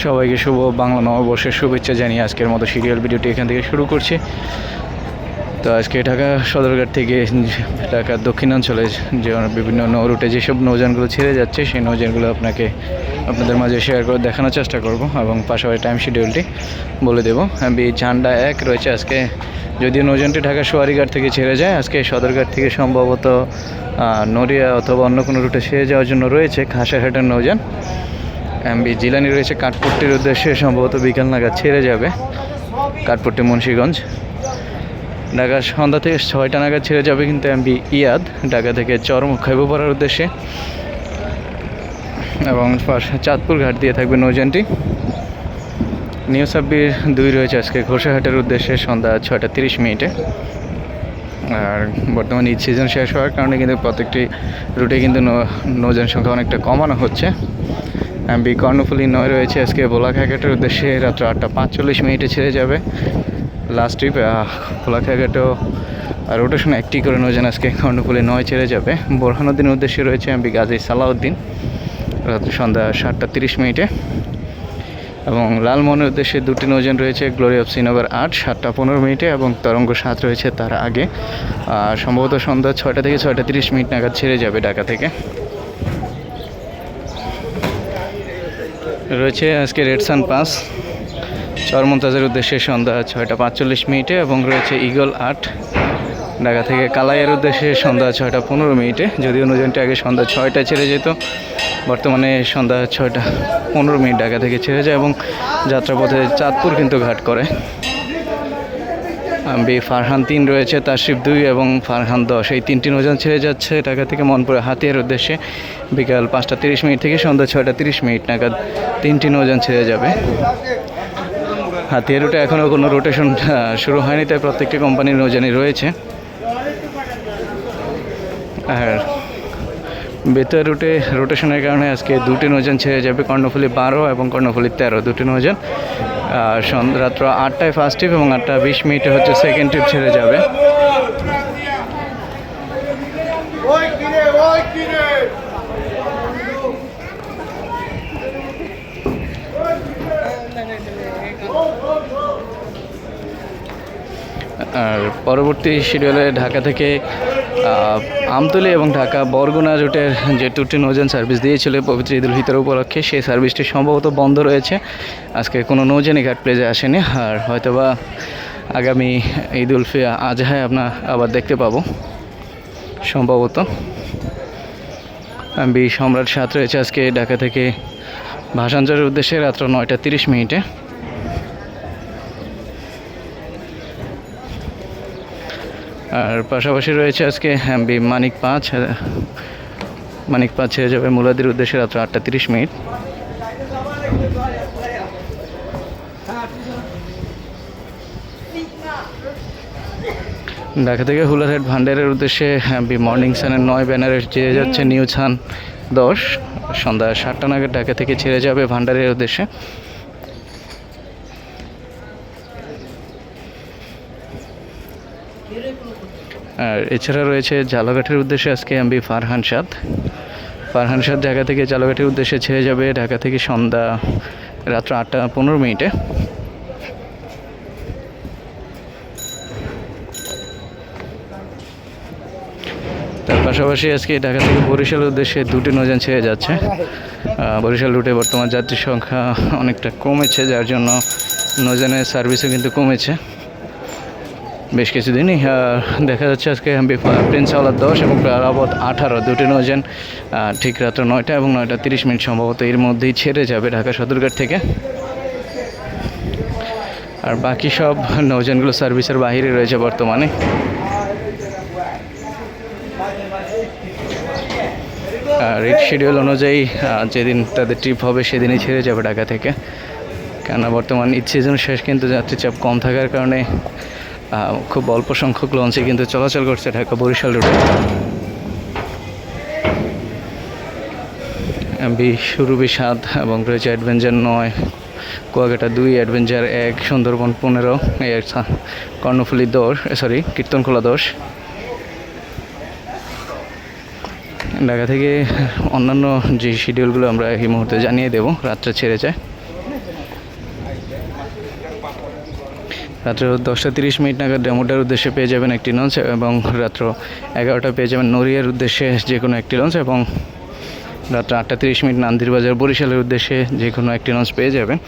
সবাইকে শুভ বাংলা নববর্ষের শুভেচ্ছা জানিয়ে আজকের মতো সিরিয়াল ভিডিওটি এখান থেকে শুরু করছি। তো আজকে ঢাকা সদরঘাট থেকে ঢাকার দক্ষিণাঞ্চলে যে বিভিন্ন নৌ রুটে যেসব নৌযানগুলো ছেড়ে যাচ্ছে, সেই নৌযানগুলো আপনাকে আপনাদের মাঝে শেয়ার করে দেখানোর চেষ্টা করব এবং পাশাপাশি টাইম শিডিউলটি বলে দেবো। আমি ঝান্ডা এক রয়েছে আজকে। যদিও নৌযানটি ঢাকা সোয়ারিঘাট থেকে ছেড়ে যায়, আজকে সদরঘাট থেকে সম্ভবত নড়িয়া অথবা অন্য কোনো রুটে ছেড়ে যাওয়ার জন্য রয়েছে খাসারহাটের নৌযান। এমবি জিলানি রয়েছে কাঠপট্টির উদ্দেশ্যে, সম্ভবত বিকাল নাগাদ ছেড়ে যাবে কাঠপট্টি মুন্সীগঞ্জ। ঢাকা সন্ধ্যা থেকে ছয়টা নাগাদ ছেড়ে যাবে কিন্তু এমবি ইয়াদ, ঢাকা থেকে চরম পড়ার উদ্দেশ্যে। এবং চাঁদপুর ঘাট দিয়ে থাকবে নৌযানটি নিউ সাব্বির দুই রয়েছে আজকে ঘোষাহাটের উদ্দেশ্যে, সন্ধ্যা ছয়টা তিরিশ মিনিটে। আর বর্তমানে ঈদ সিজন শেষ হওয়ার কারণে কিন্তু প্রত্যেকটি রুটে কিন্তু নৌ- নৌযান সংখ্যা অনেকটা কমানো হচ্ছে। বি কর্ণফুলি নয় রয়েছে আজকে ভোলাঘাটের উদ্দেশ্যে। রাত্র আটটা পাঁচচল্লিশ মিনিটে ছেড়ে যাবে। লাস্ট ট্রিপ ভোলাঘাটেও রোটেশন একটি করে নৌযান আজকে কর্ণফুলি নয় ছেড়ে যাবে। বোরহানুদ্দিনের উদ্দেশ্যে রয়েছে এমবি গাজী সালাউদ্দিন। রাত্র সন্ধ্যা সাতটা তিরিশ মিনিটে। এবং লালমোহনের উদ্দেশ্যে দুটি নৌযান রয়েছে গ্লোরি অফ শ্রীনগর আট, সাতটা পনেরো মিনিটে এবং তরঙ্গ সাত রয়েছে তার আগে। সম্ভবত সন্ধ্যা ছয়টা থেকে ছয়টা তিরিশ মিনিট নাগাদ ছেড়ে যাবে ঢাকা থেকে। রয়েছে আজকে রেডসান পাস চরমন্তাজের উদ্দেশ্যে সন্ধ্যা ছয়টা পাঁচচল্লিশ মিনিটে এবং রয়েছে ইগল আট। ঢাকা থেকে কালাইয়ের উদ্দেশ্যে সন্ধ্যা ছয়টা পনেরো মিনিটে। যদিও নৌযানটি আগে সন্ধ্যা ছয়টা ছেড়ে যেত, বর্তমানে সন্ধ্যা ছয়টা পনেরো মিনিট ঢাকা থেকে ছেড়ে যায় এবং যাত্রাপথে চাঁদপুর কিন্তু ঘাট করে। বি ফারহান তিন রয়েছে, তাশরিফ দুই এবং ফারহান দশ। এই তিনটি নৌযান ছেড়ে যাচ্ছে ঢাকা থেকে মনপুরে হাতিয়ার উদ্দেশ্যে। বিকাল পাঁচটা তিরিশ মিনিট থেকে সন্ধ্যা ছয়টা তিরিশ মিনিট নাগাদ তিনটি নৌযান ছেড়ে যাবে। হাতিয়ার রুটে এখনও কোনো রোটেশন শুরু হয়নি, তাই প্রত্যেকটি কোম্পানির নৌযানই রয়েছে। আর বেতার রুটে রোটেশনের কারণে আজকে দুটি নৌযান ছেড়ে যাবে, কর্ণফুলি বারো এবং কর্ণফুলি তেরো। দুটি সন্ধ্যা রাত্র আটটায় ফার্স্ট ট্রিপ এবং আটটা বিশ মিনিটে হচ্ছে সেকেন্ড ট্রিপ ছেড়ে যাবে। আর পরবর্তী শিডিউলে ঢাকা থেকে আমতলী এবং ঢাকা বরগুনা রুটের যে টুটি নৌযান সার্ভিস দিয়েছিল পবিত্র ঈদুল ফিতর উপলক্ষে, সেই সার্ভিসটি সম্ভবত বন্ধ রয়েছে। আজকে কোনো নৌযানই ঘাট প্লেজে আসেনি, আর হয়তোবা আগামী ঈদুল ফি আজহায় আপনার আবার দেখতে পাবো। সম্ভবত বি সম্রাট সাত রয়েছে আজকে ঢাকা থেকে ভাষাঞ্চলের উদ্দেশ্যে রাত্র নয়টা তিরিশ মিনিটে। আর পাশাপাশি রয়েছে আজকে বি মানিক পাঁচ মানিক পাঁচ ছেড়ে যাবে মুলাদির উদ্দেশ্যে রাত্র আটটা তিরিশ মিনিট। ঢাকা থেকে হুলারহেড ভান্ডারের উদ্দেশ্যে বি মর্নিং সানের নয় ব্যানারে ছেড়ে যাচ্ছে নিউ ছান দশ, সন্ধ্যা সাতটা নাগাদ ঢাকা থেকে ছেড়ে যাবে ভান্ডারের উদ্দেশ্যে। আর এছাড়া রয়েছে জালাঘাটের উদ্দেশ্যে আজকে এমবি ফারহান সাদ। ফারহান সাদ ঢাকা থেকে জালাঘাটের উদ্দেশ্যে ছেড়ে যাবে। ঢাকা থেকে সন্ধ্যা রাত্র আটটা পনেরো মিনিটে। তার পাশাপাশি আজকে ঢাকা থেকে বরিশালের উদ্দেশ্যে দুটি নৌযান ছেড়ে যাচ্ছে। বরিশাল রুটে বর্তমান যাত্রীর সংখ্যা অনেকটা কমেছে যার জন্য নৌযানের সার্ভিসও কিন্তু কমেছে। বেশ কিছুদিনই দেখা যাচ্ছে আজকে প্রিন্স আওলাদ দশ এবং প্রারাবত আঠারো দুটি আহ, ঠিক রাত্র নয়টা এবং নয়টা তিরিশ মিনিট সম্ভবত এর মধ্যেই ছেড়ে যাবে ঢাকা সদরঘাট থেকে। আর বাকি সব নৌযানগুলো সার্ভিসের বাইরে রয়েছে বর্তমানে। রেড শিডিউল অনুযায়ী যেদিন তাদের ট্রিপ হবে সেদিনই ছেড়ে যাবে ঢাকা থেকে। কেননা বর্তমান ঈদ সিজন শেষ কিন্তু যাত্রী চাপ কম থাকার কারণে খুব অল্প সংখ্যক লঞ্চে কিন্তু চলাচল করছে ঢাকা বরিশাল রুটে সুরভি সাত এবং রয়েছে অ্যাডভেঞ্চার নয়, কুয়াকাটা দুই অ্যাডভেঞ্চার এক, সুন্দরবন পনেরো কর্ণফুলি দশ সরি কীর্তনখোলা দশ। ঢাকা থেকে অন্যান্য যে শিডিউলগুলো আমরা এই মুহূর্তে জানিয়ে দেবো রাত্রে ছেড়ে যায়। রাত্র দশটা তিরিশ মিনিট নাগাদ ডেমোটার উদ্দেশ্যে পেয়ে যাবেন একটি লঞ্চ এবং রাত্র এগারোটা পেয়ে যাবেন নড়িয়ার উদ্দেশ্যে যে কোনো একটি লঞ্চ এবং রাত্র আটটা তিরিশ মিনিট নান্দির বাজার বরিশালের উদ্দেশ্যে যে কোনো একটি লঞ্চ পেয়ে যাবেন।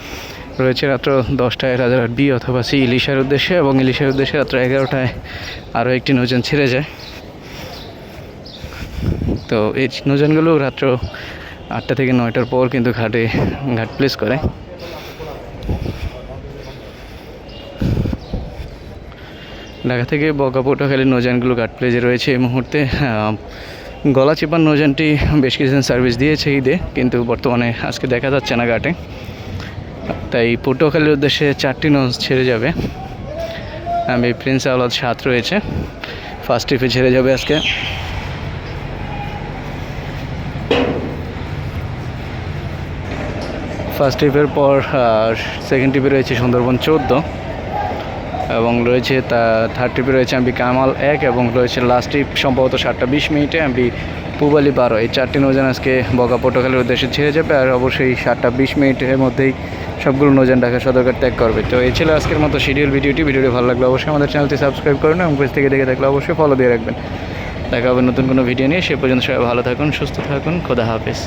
রয়েছে রাত্র দশটায় রাজারহাট বি অথবা সি ইলিশার উদ্দেশ্যে এবং ইলিশার উদ্দেশ্যে রাত্র এগারোটায় আরও একটি নৌযান ছেড়ে যায়। তো এই নৌযানগুলো রাত্র আটটা থেকে নয়টার পর কিন্তু ঘাটে ঘাট প্লেস করে। ঢাকা থেকে বকা পটুয়াখালী নৌযানগুলো ঘাট প্লেজে রয়েছে এই মুহূর্তে। গলা চেপার নৌযানটি বেশ কিছুদিন সার্ভিস দিয়েছে ঈদে, কিন্তু বর্তমানে আজকে দেখা যাচ্ছে না ঘাটে। তাই পটুয়াখালীর উদ্দেশ্যে চারটি নৌজ ছেড়ে যাবে। আমি প্রিন্স আওলাদ সাত রয়েছে, ফার্স্ট ট্রিপে ছেড়ে যাবে আজকে। ফার্স্ট ট্রিপের পর সেকেন্ড ট্রিপে রয়েছে সুন্দরবন চোদ্দ। এবং রয়েছে তা থার্ড ট্রিপে রয়েছে এমবি কামাল এক এবং রয়েছে লাস্ট ট্রিপ সম্ভবত সাতটা বিশ মিনিটে এমবি পুবালি বারো। এই চারটি নৌযান আজকে বগা পটুয়াখালীর উদ্দেশ্যে ছেড়ে যাবে আর অবশ্যই সাতটা বিশ মিনিটের মধ্যেই সবগুলো নৌযান ঢাকা সদরঘাট ত্যাগ করবে। তো এই ছিল আজকের মতো শিডিউল ভিডিওটি। ভিডিওটি ভালো লাগলে অবশ্যই আমাদের চ্যানেলটি সাবস্ক্রাইব করুন এবং পেজ থেকে দেখে থাকলে অবশ্যই ফলো দিয়ে রাখবেন। দেখা হবে নতুন কোনো ভিডিও নিয়ে। সে পর্যন্ত সবাই ভালো থাকুন, সুস্থ থাকুন। খোদা হাফেজ।